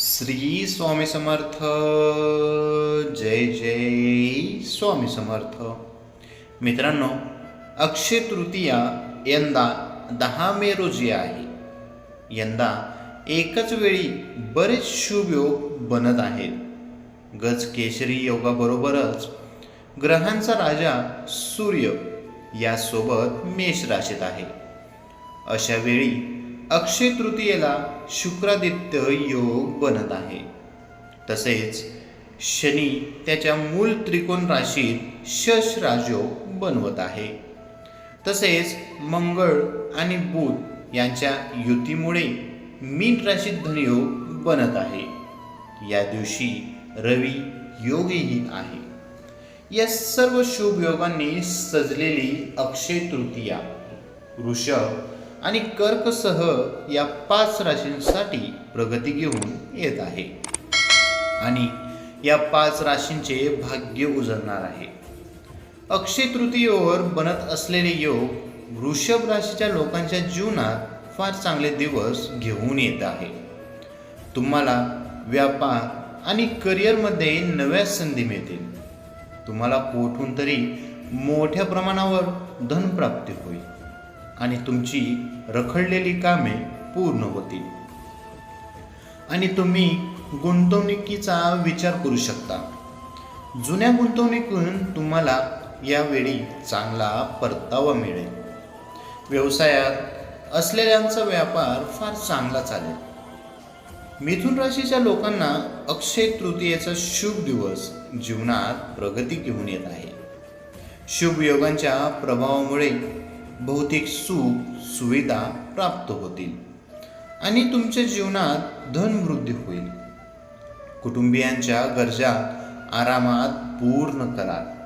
श्री स्वामी समर्थ जय जय स्वामी समर्थ. मित्रांनो अक्षय तृतीया यंदा दहा मे रोजी आहे. यंदा एकच वेळी बरेच शुभ योग बनत आहेत. गज केशरी योगाबरोबरच ग्रहांचा राजा सूर्य यासोबत मेष राशीत आहे. अशा वेळी अक्षय तृतीयेला शुक्रादित्य योग बनत आहे. तसेच शनी त्याच्या मूल त्रिकोण राशीत शश राजयोग बनवत आहे. तसेच मंगळ आणि बुध यांच्या युतीमुळे मीन राशीत धनयोग बनत आहे. या दिवशी रवी योगही आहे. या सर्व शुभ योगांनी सजलेली अक्षय तृतीया वृषभ आणि कर्कसह या पाच राशींसाठी प्रगती घेऊन येत आहे. आणि या पाच राशींचे भाग्य उजळणार आहे. अक्षय तृतीयेवर बनत असलेले योग वृषभ राशीच्या लोकांच्या जीवनात फार चांगले दिवस घेऊन येत आहे. तुम्हाला व्यापार आणि करिअरमध्ये नव्या संधी मिळतील. तुम्हाला कोठून तरी मोठ्या प्रमाणावर धनप्राप्ती होईल. आणि तुमची रखडलेली कामे पूर्ण होतील. आणि तुम्ही गुंतवणुकीचा विचार करू शकता. जुन्या गुंतवणुकीतून तुम्हाला यावेळी चांगला परतावा मिळेल. व्यवसायात असलेल्यांचा व्यापार फार चांगला चालेल. मिथुन राशीच्या लोकांना अक्षय तृतीयेचा शुभ दिवस जीवनात प्रगती घेऊन येत आहे. शुभ योगांच्या प्रभावामुळे भौतिक सुख सुविधा प्राप्त होतील. आणि तुमच्या जीवनात धनवृद्धी होईल. कुटुंबियांच्या गरजा आरामात पूर्ण कराल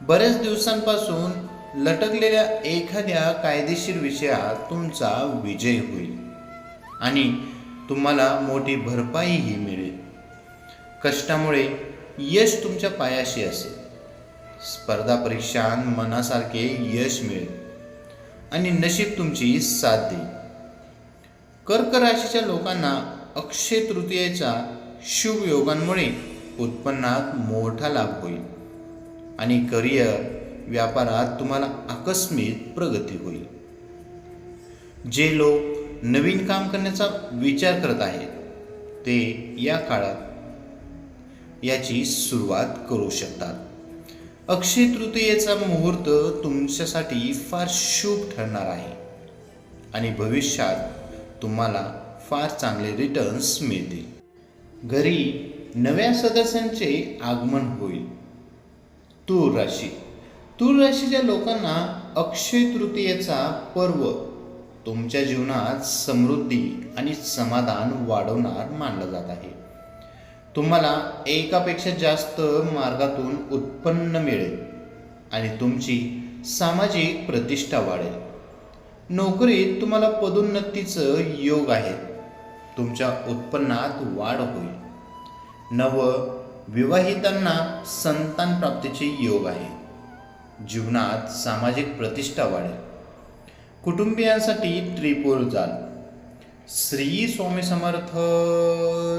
बऱ्याच दिवसांपासून लटकलेल्या एखाद्या कायदेशीर विषयात तुमचा विजय होईल. आणि तुम्हाला मोठी भरपाईही मिळेल. कष्टामुळे यश तुमच्या पायाशी असेल. स्पर्धा परीक्षांत मनासारखे यश मिळेल. आणि नशीब तुमची साथ देईल. कर्क राशीच्या लोकांना अक्षय तृतीयेच्या शुभ योगांमुळे उत्पन्नात मोठा लाभ होईल आणि करिअर व्यापारात तुम्हाला आकस्मिक प्रगती होईल. जे लोक नवीन काम करण्याचा विचार करत आहेत ते या काळात याची सुरुवात करू शकतात. अक्षय तृतीयेचा मुहूर्त तुमच्यासाठी फार शुभ ठरणार आहे. आणि भविष्यात तुम्हाला फार चांगले रिटर्न्स मिळतील. घरी नव्या सदस्यांचे आगमन होईल. तूर राशी. तूर राशीच्या लोकांना अक्षय तृतीयेचा पर्व तुमच्या जीवनात समृद्धी आणि समाधान वाढवणार मानलं जात आहे. तुम्हाला एकापेक्षा जास्त मार्गातून उत्पन्न मिळेल आणि तुमची सामाजिक प्रतिष्ठा वाढेल. नोकरीत तुम्हाला पदोन्नतीचं योग आहे. तुमच्या उत्पन्नात वाढ होईल. नव विवाहितांना संतान प्राप्तीचे योग आहे. जीवनात सामाजिक प्रतिष्ठा वाढेल. कुटुंबियांसाठी त्रिपूर जाल. श्री स्वामी समर्थ